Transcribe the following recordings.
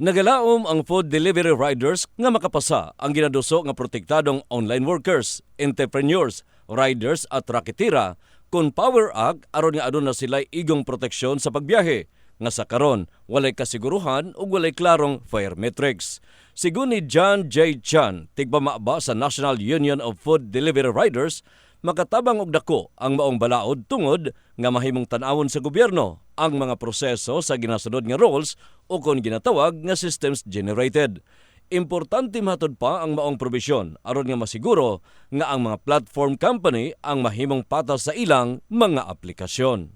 Nagalaom ang food delivery riders nga makapasa ang ginaduso nga protektadong online workers, entrepreneurs, riders at raketira kung Power Act aron nga aduna sila igong proteksyon sa pagbiyahe nga sa karon walay kasiguruhan ug walay klarong fare metrics. Sigun ni John J. Chan, tigpamaaba sa National Union of Food Delivery Riders, makatabang og dako ang maong balaod tungod nga mahimong tan-awon sa gobyerno ang mga proseso sa ginasunod nga roles o kon ginatawag nga systems generated. Importante matud pa ang maong probisyon aron nga masiguro nga ang mga platform company ang mahimong patas sa ilang mga aplikasyon.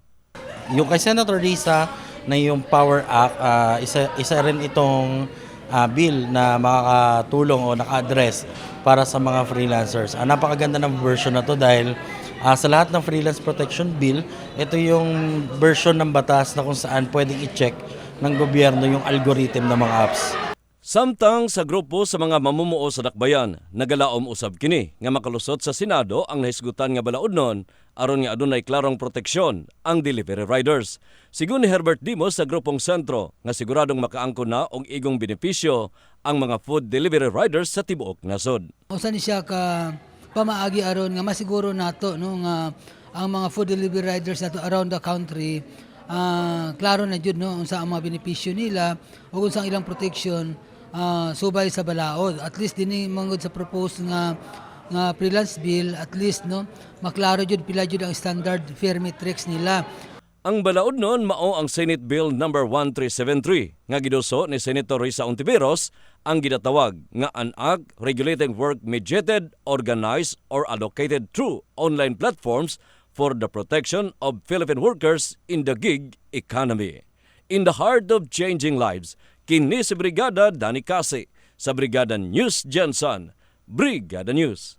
Yung kay Senator Risa na yung Power Act, ah, isa, isa rin itong ah, bill na makakatulong o naka-address para sa mga freelancers. Ah, napakaganda ng version na to dahil ah, sa lahat ng freelance protection bill, ito yung version ng batas na kung saan pwedeng i-check ng gobyerno yung algorithm ng mga apps. Samtang sa grupo sa mga mamumuo sa dakbayan, nagalaom usab kini nga makalusot sa Senado ang nahisgutan nga balaodnon aron nga adunay klarong proteksyon ang delivery riders. Sigun ni Herbert Dimos sa grupong sentro nga siguradong makaangkon na og igong benepisyo ang mga food delivery riders sa tibuok nasod. Usa ni siya ka pamaagi aron nga masiguro nato no nga ang mga food delivery riders nato around the country ah, klaro na jud no unsa ang mga benepisyo nila ug unsa ang ilang protection ah, subay sa balaod. At least dinhi mangod sa propose nga nga freelance bill at least no maklaro jud pila jud ang standard fare metrics nila Ang balaod noon mao ang Senate Bill number 1373 nga giduso ni Senator Risa Ontiveros ang ginatawag nga an act regulating work mediated, organized or allocated through online platforms for the protection of Philippine workers in the gig economy. In the heart of changing lives, kini si Brigada Dani Kasi sa Brigada News Jensen. Brigada News.